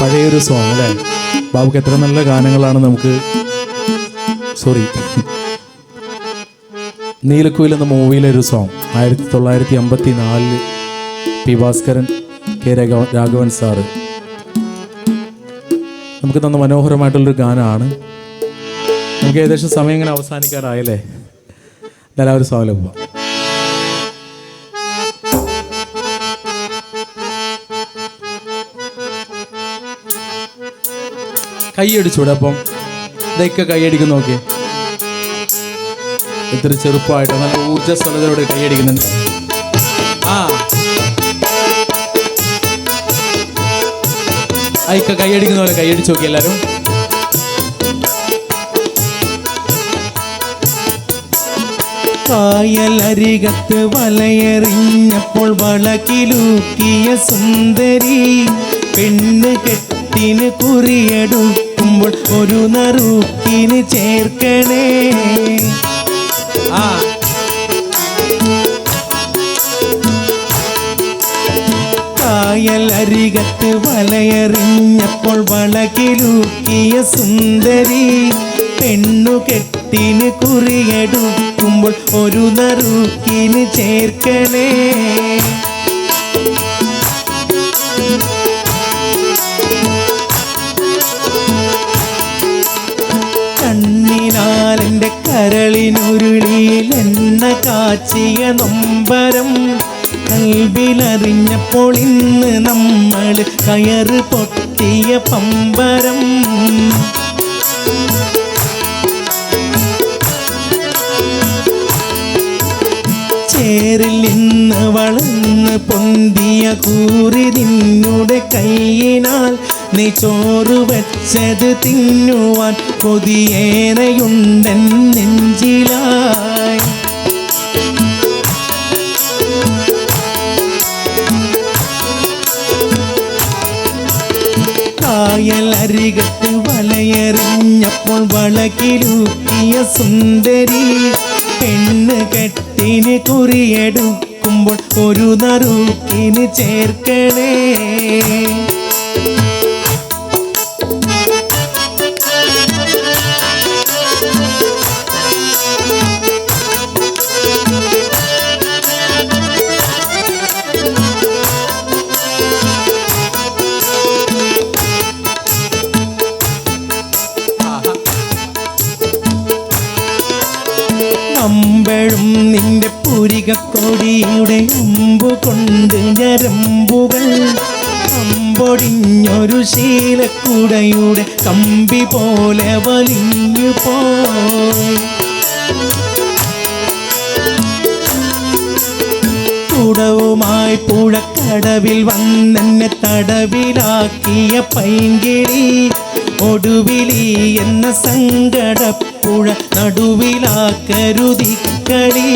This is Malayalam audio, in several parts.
പഴയൊരു സോങ് അല്ലേ? ബാബുക്ക് എത്ര നല്ല ഗാനങ്ങളാണ് നമുക്ക് സോറി നീലക്കുയിൽ എന്ന മൂവിയിലെ ഒരു സോങ് ആയിരത്തി തൊള്ളായിരത്തി അമ്പത്തി നാലിൽ P Bhaskaran K Raghava Raghavan sir നമുക്ക് തന്ന മനോഹരമായിട്ടുള്ളൊരു ഗാനമാണ് നമുക്ക് ഏകദേശം സമയം ഇങ്ങനെ അവസാനിക്കാറായല്ലേ? എല്ലാവരും ആ ഒരു പോവാം. കൈയടിച്ചൂടെ അപ്പം? ഇതൊക്കെ കൈയടിക്കുന്ന നോക്കി. ഇത്ര ചെറുപ്പമായിട്ട് നല്ല ഊർജസ്വലതയോടെ കൈയടിക്കുന്നുണ്ട്. ആ. അയക്ക കൈയടിക്കുന്ന പോലെ കൈയടിച്ച് നോക്കി എല്ലാരും കായലരികത്ത് വലയെറിഞ്ഞപ്പോൾ വളക്കിലൂക്കിയ സുന്ദരി പെണ്ണ് കെട്ടിന് കുറിയെടുക്കുമ്പോൾ ഒരു നറുക്കിന് ചേർക്കണേ. ആ. കായലരികത്ത് വലയെറിഞ്ഞപ്പോൾ വളകിലൂക്കിയ സുന്ദരി പെണ്ണു കെട്ടിന് കുറിയെടുക്കുമ്പോൾ ഒരു നറുക്കിന് ചേർക്കണേ. കാച്ചിയ നൊമ്പരം കൽവിലറിഞ്ഞപ്പോൾ ഇന്ന് നമ്മൾ കയറ് പൊട്ടിയ പമ്പരം. ചേരിൽ ഇന്ന് വളർന്ന് പൊന്തിയ കൂറി നിന്നുടെ കൈയിനാൽ നീ ചോറ് വെച്ചത് തിന്നുവാൻ കൊതിയേറെയുണ്ടെൻ കായലരികത്ത് വലയെറിഞ്ഞപ്പോൾ വളകിലൂക്കിയ സുന്ദരി. പെണ്ണ് കെട്ടിന് കുറിയെടുക്കുമ്പോൾ ഒരു നറുക്കിന് ചേർക്കണേ. അമ്പഴും നിന്റെ പുരികക്കൊടിയുടെ അമ്പു കൊണ്ട് ഞരമ്പുകൾ. അമ്പൊടിഞ്ഞൊരു ശീലക്കുടയുടെ കമ്പി പോലെ വലിഞ്ഞു പോയി കുടവുമായി പുഴക്കടവിൽ വന്നെന്നെ തടവിലാക്കിയ പൈങ്കിളി. ഒടുവിലി എന്ന സങ്കടപ്പുഴ നടുവിലാ നടുവിലാക്കരുതിക്കളി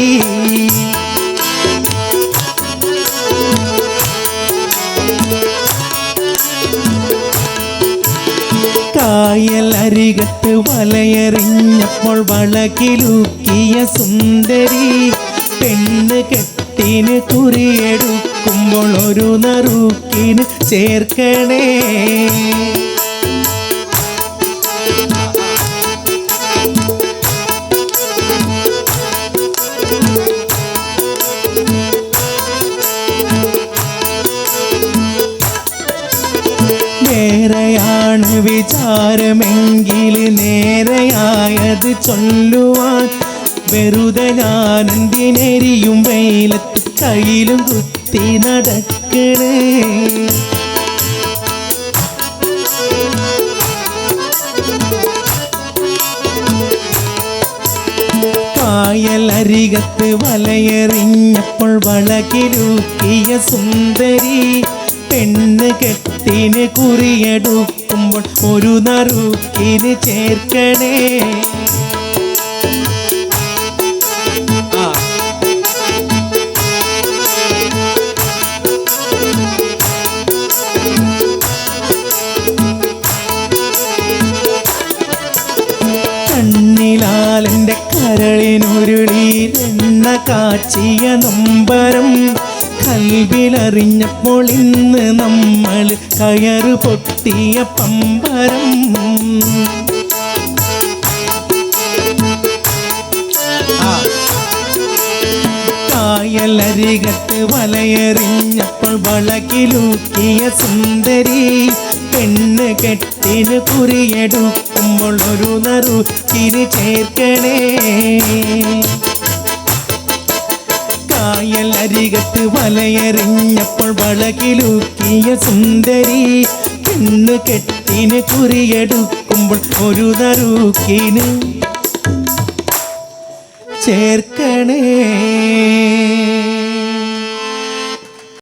കായൽ അരികത്ത് വലയെറിഞ്ഞപ്പോൾ വളകിലൂക്കിയ സുന്ദരി പെണ്ണ് കെട്ടിന് കുറിയെടുക്കുമ്പോൾ ഒരു നറുക്കിന് ചേർക്കണേ. നേരെയാണ് വിചാരമെങ്കിൽ നേരെയായത് ചൊല്ലുവാൻ വെറുതെ ഞാനെന്തിനെരിയും വെയിലത്ത് കയ്യിലും കുത്തി നടക്കണേ. കായലരികത്ത് വലയെറിഞ്ഞപ്പോൾ വളകിലൂക്കിയ സുന്ദരി പെണ്ണ് കെട്ടിന് കുറിയെടുക്കുമ്പോൾ ഒരു നറുക്കിന് ചേർക്കണേ. കരളിനുരുളിയിൽ എണ്ണ കാച്ചിയ നൊമ്പരം കൽവിലറിഞ്ഞപ്പോൾ ഇന്ന് നമ്മൾ കയറ് പൊട്ടിയ പമ്പരം. കായലരികത്ത് വലയെറിഞ്ഞപ്പോൾ വളകിലൂക്കിയ സുന്ദരി പെണ്ണ് കെട്ടിന് കുറിയെടുക്കുമ്പോൾ ഒരു നറു തിരി ചേർക്കണേ. കായൽ അരികത്ത് വലയെറിഞ്ഞപ്പോൾ വളകിലൂക്കിയ സുന്ദരി പെണ്ണ് കെട്ടിന് കുറിയെടുക്കുമ്പോൾ ഒരു നറുക്കിന് ചേർക്കണേ.